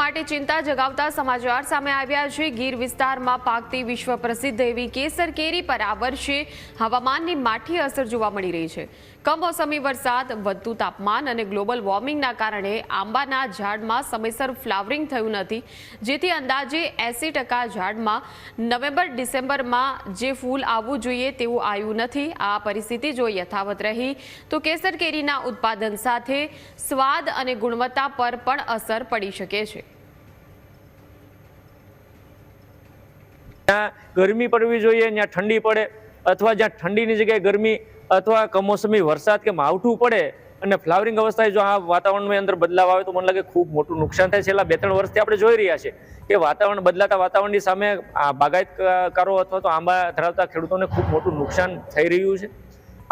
માટે ચિંતા જગાવતા સમાચાર સામે આવ્યા છે. ગીર વિસ્તારમાં પાકતી વિશ્વ પ્રસિદ્ધ એવી કેસર કેરી પર આ વર્ષે હવામાનની માઠી અસર જોવા મળી રહી છે. કમોસમી વરસાદ, વધતું તાપમાન અને ગ્લોબલ વોર્મિંગના કારણે આંબાના ઝાડમાં સમયસર ફ્લાવરિંગ થયું નથી. જેથી અંદાજે એસી ટકા ઝાડમાં નવેમ્બર, ડિસેમ્બરમાં જે ફૂલ આવવું જોઈએ તેવું આવ્યું નથી. આ પરિસ્થિતિ જો યથાવત રહી, તો કેસર કેરીના ઉત્પાદન સાથે સ્વાદ અને ગુણવત્તા પર પણ અસર પડી શકે છે જ્યાં ગરમી પડવી જોઈએ, ત્યાં ઠંડી પડે અથવા જ્યાં ઠંડીની જગ્યાએ ગરમી અથવા કમોસમી વરસાદ કે માવઠું પડે અને ફ્લાવરિંગ અવસ્થાએ જો આ વાતાવરણની અંદર બદલાવ આવે તો મને લાગે ખૂબ મોટું નુકસાન થાય છેલ્લા બે ત્રણ વર્ષથી આપણે જોઈ રહ્યા છે કે વાતાવરણ બદલાતા વાતાવરણની સામે આ બાગાયતકારો અથવા તો આંબા ધરાવતા ખેડૂતોને ખૂબ મોટું નુકસાન થઈ રહ્યું છે.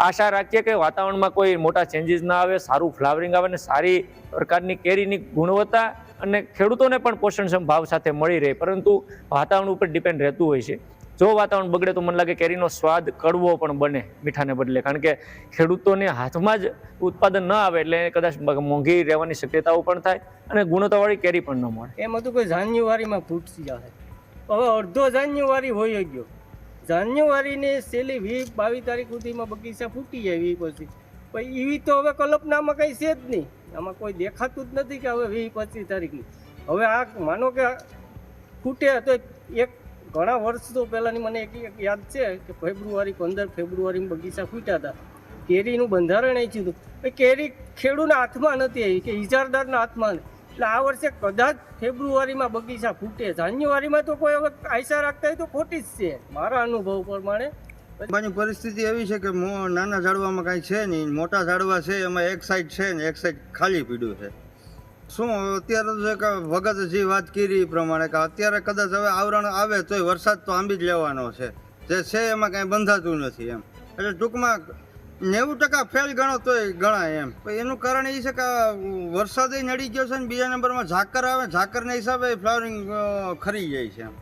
આશા રાખીએ કે વાતાવરણમાં કોઈ મોટા ચેન્જીસ ના આવે, સારું ફ્લાવરિંગ આવે અને સારી પ્રકારની કેરીની ગુણવત્તા અને ખેડૂતોને પણ પોષણક્ષમ ભાવ સાથે મળી રહે. પરંતુ વાતાવરણ ઉપર ડિપેન્ડ રહેતું હોય છે. જો વાતાવરણ બગડે તો મને લાગે કેરીનો સ્વાદ કડવો પણ બને મીઠાને બદલે. કારણ કે ખેડૂતોને હાથમાં જ ઉત્પાદન ન આવે એટલે કદાચ મોંઘી રહેવાની શક્યતાઓ પણ થાય અને ગુણવત્તાવાળી કેરી પણ ન મળે. એમ હતું કે જાન્યુઆરીમાં ફૂટતી જાય હવે અડધો જાન્યુઆરી હોય ગયો. જાન્યુઆરીની છેલ્લી વીસ બાવીસ તારીખ સુધીમાં બગીચા ફૂટી જાય વી પછી. પણ એવી તો હવે કલ્પનામાં કંઈ છે જ નહીં. આમાં કોઈ દેખાતું જ નથી કે હવે વીસ પચીસ તારીખની. હવે આ માનો કે ફૂટે તો એક ઘણા વર્ષ તો પહેલાંની મને એક એક યાદ છે કે ફેબ્રુઆરી, પંદર ફેબ્રુઆરીમાં બગીચા ફૂટ્યા હતા. કેરીનું બંધારણ એ થયું હતું. કેરી ખેડૂતના હાથમાં નથી આવી, કે ઇજારદારના હાથમાં નથી. એટલે આ વર્ષે કદાચ ફેબ્રુઆરીમાં બગીચા ફૂટે. જાન્યુઆરીમાં તો કોઈ હવે આશા રાખતા હોય તો ખોટી જ છે. મારા અનુભવ પ્રમાણે. મારી પરિસ્થિતિ એવી છે કે નાના ઝાડવામાં કાંઈ છે નહીં. મોટા ઝાડવા છે, એમાં એક સાઈડ છે ને એક સાઈડ ખાલી પીડ્યું છે. શું અત્યારે તો કે વગત જે વાત કરી એ પ્રમાણે કે અત્યારે કદાચ હવે આવરણ આવે તોય વરસાદ તો આંબી જ લેવાનો છે. જે છે એમાં કાંઈ બંધાતું નથી એમ. એટલે ટૂંકમાં નેવું ટકા ફેલ ગણો તોય ગણાય એમ. એનું કારણ એ છે કે વરસાદ નડી ગયો છે ને બીજા નંબરમાં ઝાકર આવે, ઝાકરના હિસાબે ફ્લાવરિંગ ખરી જાય છે એમ.